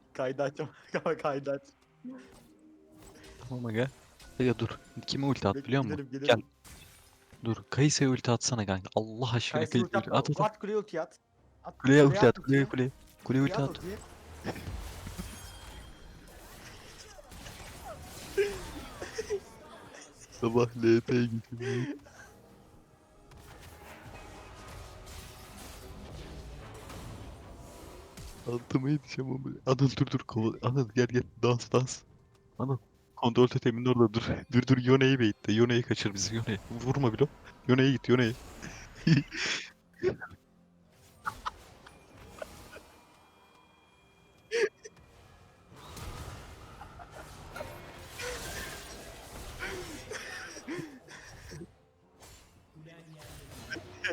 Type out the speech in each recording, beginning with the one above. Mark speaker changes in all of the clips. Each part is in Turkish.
Speaker 1: Kaydı aç ama kaydı aç.
Speaker 2: Tamam aga. Aga dur. Kime ulti at biliyor musun?
Speaker 1: gelirim,
Speaker 2: Gel. Dur. Kayısı'ya ulti atsana kanka. Allah aşkına Kayısı'ya
Speaker 1: ulti
Speaker 2: at at. at.
Speaker 1: At kuleye ulti at. At
Speaker 2: Kuleye ulti at. Kuleye kuleye. Kuleye ulti at. Sabah LP'ye gidiyor. Altıma yetişeceğim ama. Anıl dur dur. Kova... Anıl gel gel. Dans dans. Anıl. Kontrol totemin orada dur. Dur dur Yone'yi baitle. Yone'yi kaçır bizi Yone'yi. Vurma bile. Yone'ye git Yone'ye.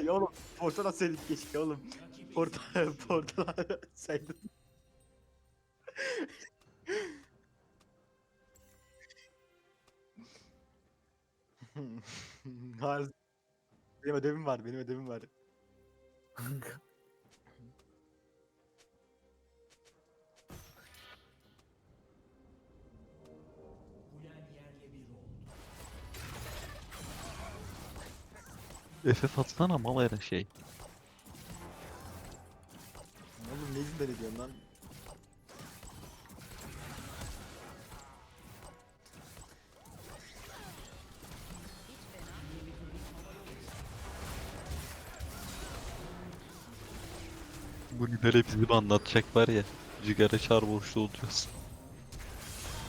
Speaker 1: Ya oğlum portal atsaydın keşke oğlum. Portal portal atsaydın. Hayır. Benim ödevim var, benim ödevim var.
Speaker 2: FF atsana mal her şey.
Speaker 1: İzin ediyorsun lan?
Speaker 2: Bu Nidale bizi anlatacak var ya. Cigara çar borçlu olacağız.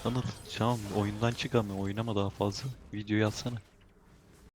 Speaker 2: Anıl, tamam oyundan çık ama oynama daha fazla. Videoyu atsana.